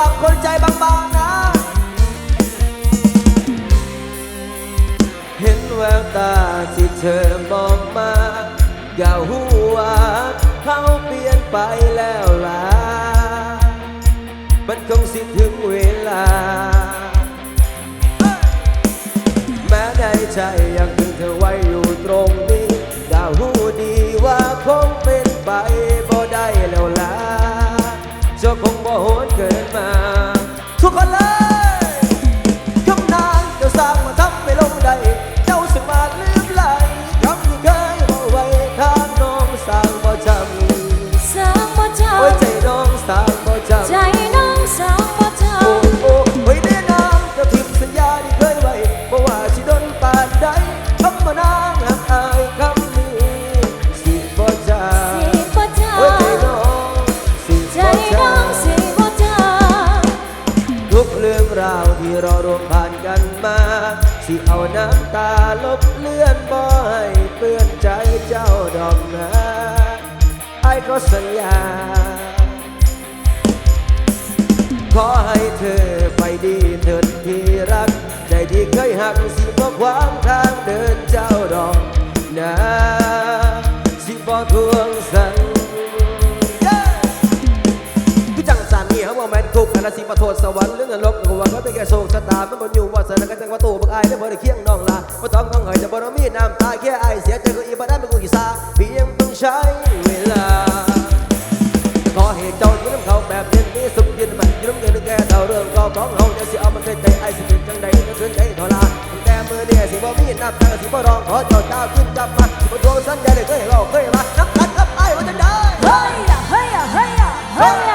หรับคนใจบางๆนะ เห็นแววตาที่เธอมองมา อย่าหัวเขาเปลี่ยนไปแล้วล่ะ มันคงสิถึงเวลา แม้ในใจยังถึงเธอไว้ ที่เราร่วมผ่านกันมา สิเอาน้ำตาลบเลือนบ่ให้เปื้อนใจเจ้าดอกนะไอ้ก็สัญญา ขอให้เธอไปดีเถิดที่รัก ใจที่เคยหักสิบ่ขวางทางเดินเจ้าดอกนะ สิบ่ทว ตามันบ่อยู่ว่าสนกันจังว่าตู้บักอายได้บ่ได้เคียงน้องลาบ่ต้องงองเอ๋ยจะบ่ต้องมีน้ำตาแค่อายเสียใจก็อีบ่ได้เป็นกูกี่ซาเพียงต้องใช้เวลาขอให้เจ้าอยู่น้ำเขาแบบเย็นนี้สุขเย็นมันอยู่น้ำเงินแก่เท่าเรื่องก็ของเฮาจะสิเอามันใจใจไอ้สิเป็นจังใดก็คืนใจทอลาแต่มือเนี่ยสิบ่มีน้ำตาสิบ่ร้องขอเจ้าเจ้าขึ้นจับมาสิบ่ทวงสัญญาได้เคยบอกเคยมาน้ำตัดกับไอ้ว่าจังได้เฮ้ยอะเฮ้ยอะเฮ้ยอะเฮ้ย